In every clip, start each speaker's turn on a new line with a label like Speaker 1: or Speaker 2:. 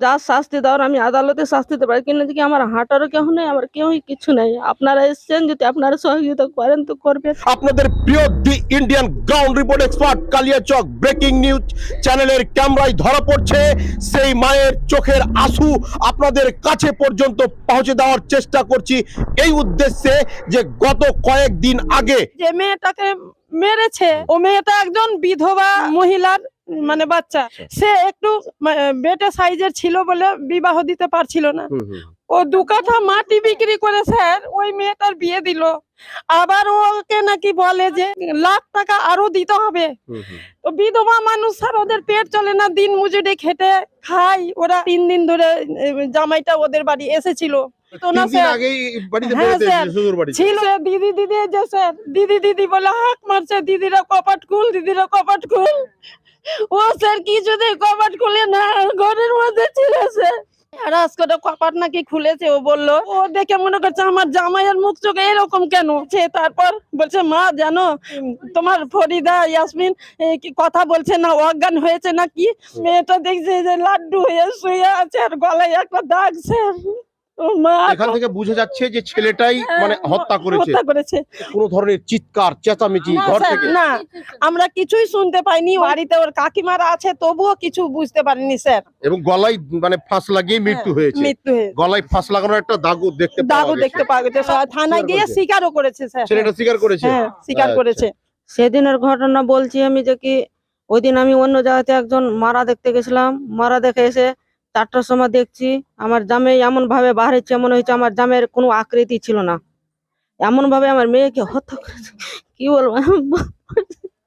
Speaker 1: যা শাস্তি দেওয়ার আমি আদালতে শাস্তি দিতে পারি কিন্তু কি আমার হাঁটারও কেউ নেই আমার কেউই কিছু নেই। আপনারা এসছেন যদি আপনারা সহযোগিতা করেন তো করবেন।
Speaker 2: আপনাদের প্রিয় the Indian ground report expert Kaliachak breaking news চ্যানেলের ক্যামেরায় ধরা পড়ছে। সেই মায়ের চোখের আঁসু আপনাদের কাছে পর্যন্ত পৌঁছে দেওয়ার চেষ্টা করছি। এই উদ্দেশ্যে যে গত কয়েকদিন আগে
Speaker 1: যে মেয়েটাকে মেরেছে ও মেয়েটা একজন বিধবা মহিলার মানে বাচ্চা সে একটু বেটে সাইজের ছিল বলে বিবাহ দিতে পারছিল না। ও দু কাঠা মাটি বিক্রি করে স্যার ওই মেয়েটার বিয়ে দিল। আবার ওকে নাকি বলে যে লাখ টাকা আরও দিতে হবে। তো বিধবা মানুষ স্যার ওদের পেট চলে না দিন মজুরি খেটে খাই ওরা তিন দিন ধরে জামাইটা ওদের বাড়ি এসেছিল। তো না স্যার। হ্যাঁ, দিদি দিদি যে স্যার দিদি দিদি বলে হাঁক মারছে দিদিরা কপাট খুল দিদিরা কপাট খুল ও স্যার কিছুতেই কপাট খুলে না ঘরের মধ্যে ছিল স্যার। রাস কপাট নাকি খুলেছে ও বলল। ও দেখে মনে করছে আমার জামাইয়ের মুখ চোখে এরকম কেন? সে তারপর বলছে মা জানো তোমার ফরিদা ইয়াসমিন কি কথা বলছে না অজ্ঞান হয়েছে নাকি? মেয়েটা দেখছে যে লাড্ডু হয়ে শুয়ে আছে আর গলায় একটা দাগ স্যার। ও মা
Speaker 2: এখান থেকে বুঝে যাচ্ছে যে ছেলেটাই মানে হত্যা করেছে
Speaker 1: হত্যা করেছে।
Speaker 2: কোনো ধরনের চিৎকার চেঁচামেচি ঘর থেকে।
Speaker 1: না আমরা কিছুই শুনতে পাইনি বাড়িতে ওর কাকিমারা আছে তবুও কিছু বুঝতে পারিনি স্যার।
Speaker 2: এবং গলায় মানে ফাঁস লাগিয়ে মৃত্যু হয়েছে।
Speaker 1: মৃত্যু হয়ে
Speaker 2: গলায় ফাঁস লাগানোর একটা দাগও দেখতে পাওয়া
Speaker 1: দাগও দেখতে পাওয়া গেছে স্যার, থানায় গিয়ে। স্বীকারও করেছে স্যার।
Speaker 2: ছেলেটা স্বীকার করেছে?
Speaker 1: হ্যাঁ স্বীকার
Speaker 2: আচ্ছা।
Speaker 1: করেছে। সেদিনের ঘটনা বলছি আমি যে কি ওই দিন আমি অন্য জায়গাতে একজন মারা দেখতে গেছিলাম। মারা দেখে এসে চারটার সময় দেখছি আমার জামে এমন ভাবে বাহারেছে মনে হয়েছে আমার জামের কোনো আকৃতি ছিল না। এমন ভাবে আমার মেয়েকে হত্যা করেছে। কি বলব?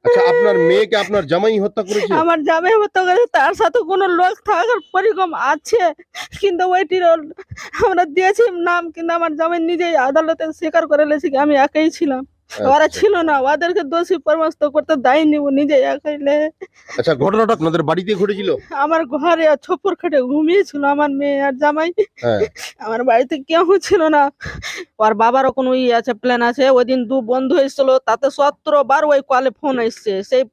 Speaker 2: আচ্ছা আপনার মেয়েকে আপনার জামাই হত্যা করেছে?
Speaker 1: আমার জামাই হত্যা করেছে তার সাথে কোনো লোক থাকার পরিকম আছে। কিন্তু ওইটির আমরা দিয়েছি নাম কিন্তু আমার জামাই নিজেই আদালতে স্বীকার করে লেছে আমি একাই ছিলাম। ওরা
Speaker 2: আচ্ছা।
Speaker 1: ছিল না ওদেরকে দোষী পরামর্শ করতে দেয়নি ও নিজে একাই লে
Speaker 2: আচ্ছা ঘটনাটা আপনাদের বাড়িতে ঘটেছিল?
Speaker 1: আমার ঘরে ছপ্পর খাটে ঘুমিয়েছিল আমার মেয়ে আর জামাই।
Speaker 2: হ্যাঁ।
Speaker 1: আমার বাড়িতে কেউ ছিল না। ওর বাবারও কোনো ই আছে প্ল্যান আছে। ওই দিন দু বন্ধু এসেছিল তাতে সতেরো বার ওই কলে ফোন এসছে। সেই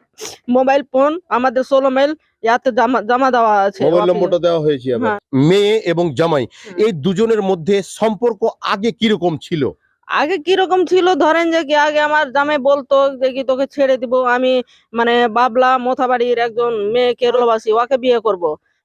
Speaker 1: মোবাইল ফোন আমাদের ষোলো মাইল ইয়াতে জমা জমা দেওয়া আছে
Speaker 2: মোবাইল নম্বরটা দেওয়া হয়েছে
Speaker 1: হ্যাঁ।
Speaker 2: মেয়ে এবং জামাই এই দুজনের মধ্যে সম্পর্ক আগে কীরকম ছিল?
Speaker 1: আগে কীরকম ছিল? ধরেন যে কি আগে আমার জামাই বলতো যে কি তোকে ছেড়ে দিব আমি মানে বাবলা মোথাবাড়ির একজন মেয়ে ভালোবাসি ওকে বিয়ে করব।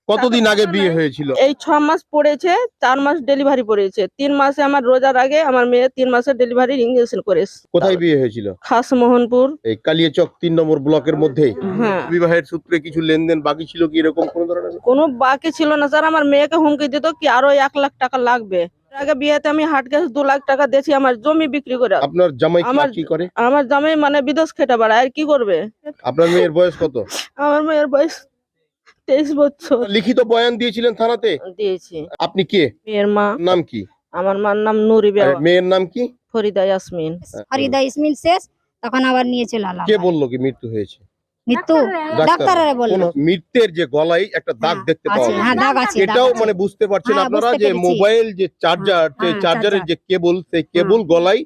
Speaker 2: কতদিন আগে বিয়ে হয়েছিল?
Speaker 1: এই ছ মাস পড়েছে চার মাস ডেলিভারি পড়েছে। তিন মাসে আমার রোজার আগে আমার মেয়ে তিন মাসের ডেলিভারি ইঞ্জেকশন করেছে
Speaker 2: কোথায় বিয়ে হয়েছিল?
Speaker 1: খাস মোহনপুর
Speaker 2: এই কালিয়াচক তিন নম্বর ব্লকের মধ্যেই
Speaker 1: হ্যাঁ।
Speaker 2: বিবাহের সূত্রে কিছু লেনদেন বাকি ছিল কি এরকম কোন ধরনের?
Speaker 1: কোনো বাকি ছিল না স্যার আমার মেয়েকে হুমকি দিত কি আরও এক লাখ টাকা লাগবে। আগে বিয়েতে আমি হাট গ্যাস দু লাখ টাকা দিয়েছি আমার জমি বিক্রি করে।
Speaker 2: আপনার জামাই
Speaker 1: আমার-
Speaker 2: কি করে?
Speaker 1: আমার জামাই মানে বিদেশ খেটে বেড়ায় আর কি করবে?
Speaker 2: আপনার মেয়ের বয়স কত?
Speaker 1: আমার মেয়ের বয়স তেইশ বছর।
Speaker 2: লিখিত বয়ান দিয়েছিলেন থানাতে?
Speaker 1: দিয়েছি।
Speaker 2: আপনি কে?
Speaker 1: মেয়ের মা।
Speaker 2: নাম কি?
Speaker 1: আমার মার নাম নুরি
Speaker 2: আর মেয়ের নাম কি?
Speaker 1: ফরিদা ইয়াসমিন।
Speaker 3: ফরিদা ইসমিন শেষ তখন আবার নিয়ে চলে
Speaker 2: কে বলল কি মৃত্যু হয়েছে?
Speaker 3: মৃত্যু ডাক্তাররা বলল।
Speaker 2: কোন যে গলায় একটা দাগ
Speaker 3: হ্যাঁ,
Speaker 2: দেখতে পাওয়া
Speaker 3: আছে
Speaker 2: গেছে
Speaker 3: হ্যাঁ দাগ আছে দাগ
Speaker 2: এটাও মানে বুঝতে পারছেন
Speaker 3: হ্যাঁ,
Speaker 2: আপনারা যে মোবাইল যে চার্জার যে
Speaker 3: হ্যাঁ,
Speaker 2: চার্জারের যে কেবল সেই কেবল গলায়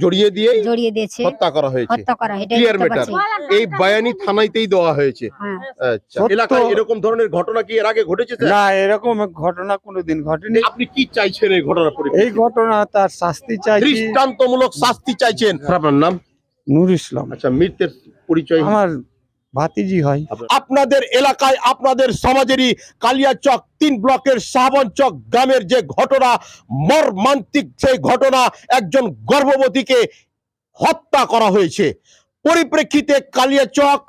Speaker 2: জড়িয়ে দিয়ে
Speaker 3: জড়িয়ে দিয়েছে।
Speaker 2: হত্যা করা হয়েছে।
Speaker 3: হত্যা করা দেখতে
Speaker 2: এই বায়ানি থানাইতেই দেওয়া হয়েছে।
Speaker 3: হ্যাঁ।
Speaker 2: আচ্ছা এলাকায় এরকম ধরনের ঘটনা কি এর আগে ঘটেছে?
Speaker 4: না এরকম ঘটনা কোনোদিন ঘটেনি।
Speaker 2: আপনি কি চাইছেন এই ঘটনার
Speaker 4: এই ঘটনা তার শাস্তি চাইছি।
Speaker 2: দৃষ্টান্তমূলক শাস্তি চাইছেন। আপনার নাম?
Speaker 4: নূর ইসলাম।
Speaker 2: আচ্ছা মৃত্যের পরিচয়
Speaker 4: আমার ভাতিজি হয়।
Speaker 2: আপনাদের এলাকায় আপনাদের সমাজেরই কালিয়াচক তিন ব্লকের শাহবনচক গ্রামের যে ঘটনা মর্মান্তিক সেই ঘটনা একজন গর্ভবতীকে হত্যা করা হয়েছে। পরিপ্রেক্ষিতে কালিয়াচক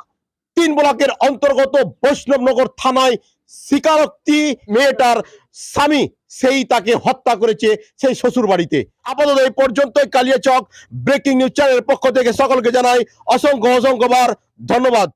Speaker 2: তিন ব্লকের অন্তর্গত বৈষ্ণবনগর থানায় স্বীকারোক্তি মেয়েটার স্বামী সেই তাকে হত্যা করেছে সেই শ্বশুর বাড়িতে আপাতত এই পর্যন্তই কালিয়াচক ব্রেকিং নিউজ চ্যানেলের পক্ষ থেকে সকলকে জানাই অসংখ্য অসংখ্যবার ধন্যবাদ।